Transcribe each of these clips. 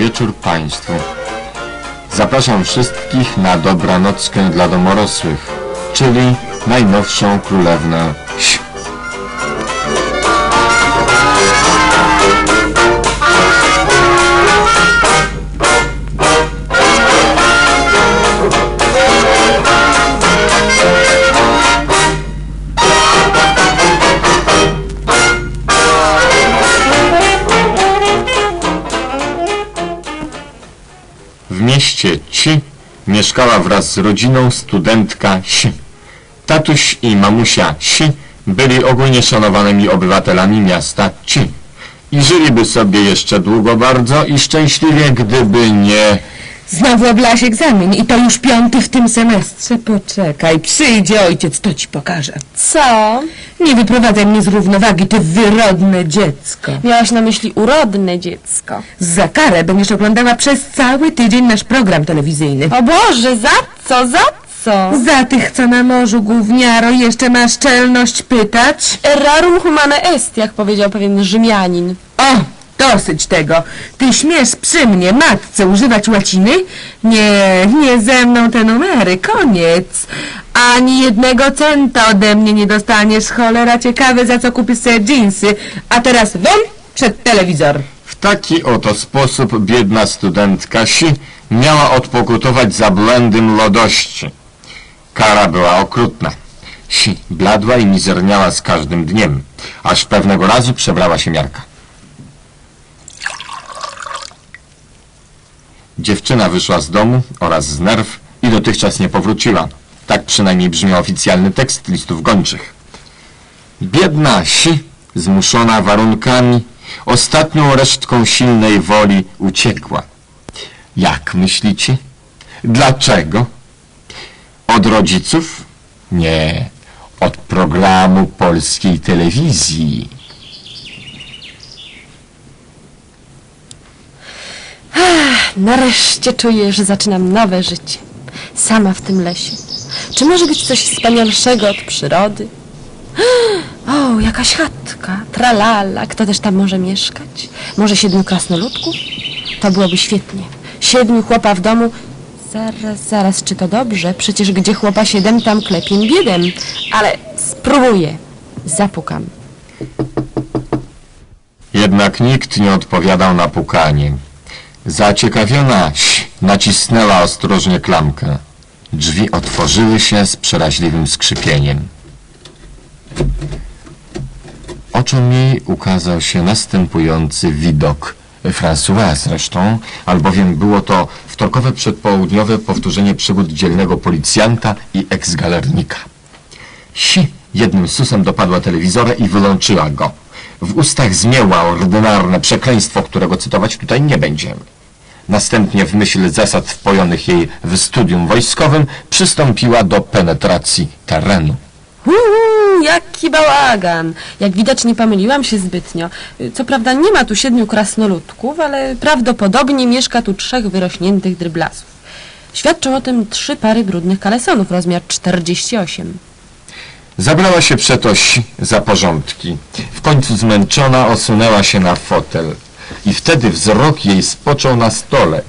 wieczór Państwu. Zapraszam wszystkich na dobranockę dla domorosłych, czyli najnowszą królewnę mieszkała wraz z rodziną studentka Si. Tatuś i mamusia Si byli ogólnie szanowanymi obywatelami miasta Ci. I żyliby sobie jeszcze długo bardzo i szczęśliwie, gdyby nie... Znowu oblaś egzamin i to już piąty w tym semestrze. Poczekaj, przyjdzie ojciec, to ci pokażę. Co? Nie wyprowadzaj mnie z równowagi, ty wyrodne dziecko. Miałaś na myśli urodne dziecko. Za karę będziesz oglądała przez cały tydzień nasz program telewizyjny. O Boże, za co, za co? Za tych, co na morzu gówniaro, jeszcze masz czelność pytać? Rarum humane est, jak powiedział pewien Rzymianin. O, dosyć tego. Ty śmiesz przy mnie, matce, używać łaciny? Nie, nie ze mną te numery, koniec. Ani jednego centa ode mnie nie dostaniesz, cholera ciekawe za co kupisz sobie dżinsy. A teraz won przed telewizor. W taki oto sposób biedna studentka Si miała odpokutować za błędy młodości. Kara była okrutna. Si bladła i mizerniała z każdym dniem, aż pewnego razu przebrała się miarka. Dziewczyna wyszła z domu oraz z nerw i dotychczas nie powróciła. Tak przynajmniej brzmiał oficjalny tekst listów gończych. Biedna Si, zmuszona warunkami, ostatnią resztką silnej woli uciekła. Jak myślicie? Dlaczego? Od rodziców? Nie, od programu polskiej telewizji. Nareszcie czuję, że zaczynam nowe życie. Sama w tym lesie. Czy może być coś wspanialszego od przyrody? O, jakaś chatka, tralala, kto też tam może mieszkać? Może siedmiu krasnoludków? To byłoby świetnie. Siedmiu chłopa w domu. Zaraz, zaraz, czy to dobrze? Przecież gdzie chłopa siedem, tam klepiem biegiem. Ale spróbuję. Zapukam. Jednak nikt nie odpowiadał na pukanie. Zaciekawiona nacisnęła ostrożnie klamkę. Drzwi otworzyły się z przeraźliwym skrzypieniem. Oczom jej ukazał się następujący widok. François zresztą, albowiem było to wtorkowe przedpołudniowe powtórzenie przygód dzielnego policjanta i eksgalernika. Si jednym susem dopadła telewizora i wyłączyła go. W ustach zmieła ordynarne przekleństwo, którego cytować tutaj nie będziemy. Następnie w myśl zasad wpojonych jej w studium wojskowym przystąpiła do penetracji terenu. Uuu, jaki bałagan! Jak widać nie pomyliłam się zbytnio. Co prawda nie ma tu siedmiu krasnoludków, ale prawdopodobnie mieszka tu trzech wyrośniętych dryblasów. Świadczą o tym trzy pary brudnych kalesonów, rozmiar 48. Zabrała się przetoś za porządki. W końcu zmęczona osunęła się na fotel. I wtedy wzrok jej spoczął na stole.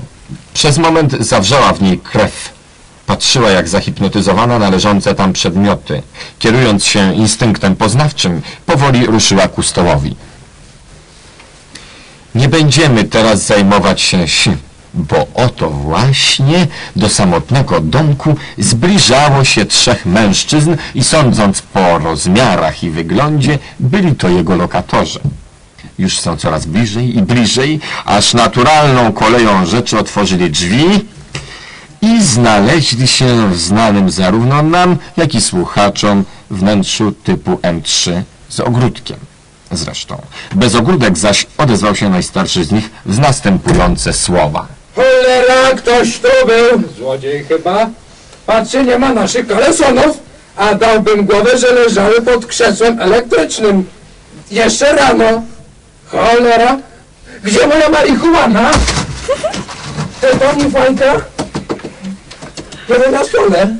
Przez moment zawrzała w niej krew. Patrzyła jak zahipnotyzowana na leżące tam przedmioty. Kierując się instynktem poznawczym, powoli ruszyła ku stołowi. Nie będziemy teraz zajmować się si, bo oto właśnie do samotnego domku zbliżało się trzech mężczyzn i sądząc po rozmiarach i wyglądzie, byli to jego lokatorzy. Już są coraz bliżej i bliżej, aż naturalną koleją rzeczy otworzyli drzwi i znaleźli się w znanym zarówno nam, jak i słuchaczom wnętrzu typu M3 z ogródkiem. Zresztą. Bezogródek zaś odezwał się najstarszy z nich w następujące słowa. Cholera, ktoś tu był! Złodziej chyba. Patrzcie, nie ma naszych kalesonów, a dałbym głowę, że leżały pod krzesłem elektrycznym. Jeszcze rano. Cholera! Gdzie moja marihuana? Te Toni Fajka? Kiedy na stole?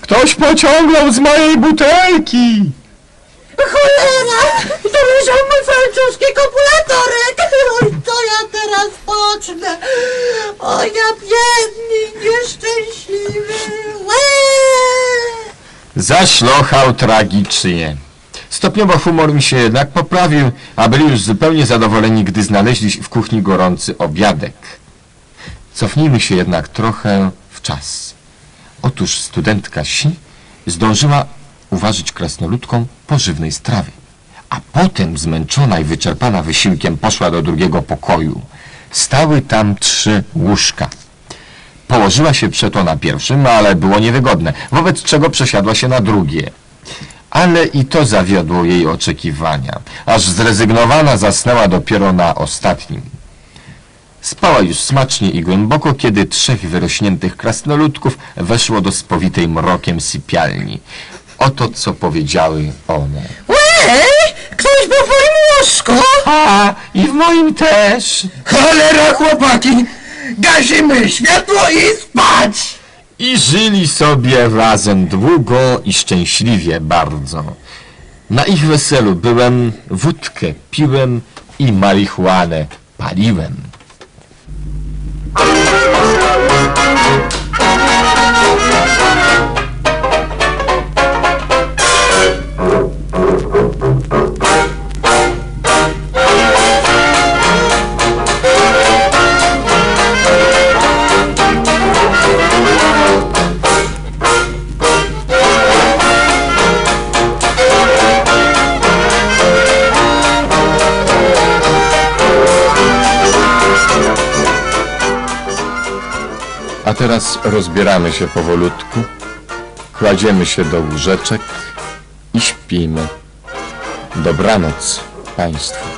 Ktoś pociągnął z mojej butelki! Cholera! To leżał mój francuski kopulatorek! Oj, co ja teraz pocznę? O, ja biedny, nieszczęśliwy. Łe! Zaszlochał tragicznie. Stopniowo humor mi się jednak poprawił, a byli już zupełnie zadowoleni, gdy znaleźli w kuchni gorący obiadek. Cofnijmy się jednak trochę w czas. Otóż studentka Si zdążyła uważać krasnoludkom pożywnej strawy, a potem zmęczona i wyczerpana wysiłkiem poszła do drugiego pokoju. Stały tam trzy łóżka. Położyła się przeto na pierwszym, ale było niewygodne, wobec czego przesiadła się na drugie. Ale i to zawiodło jej oczekiwania, aż zrezygnowana zasnęła dopiero na ostatnim. Spała już smacznie i głęboko, kiedy trzech wyrośniętych krasnoludków weszło do spowitej mrokiem sypialni. Oto co powiedziały one. Łe! Ktoś był w moim łóżku? A, i w moim też. Cholera, chłopaki! Gasimy światło i spać! I żyli sobie razem długo i szczęśliwie bardzo. Na ich weselu byłem, wódkę piłem i marihuanę paliłem. A teraz rozbieramy się powolutku, kładziemy się do łóżeczek i śpimy. Dobranoc Państwu.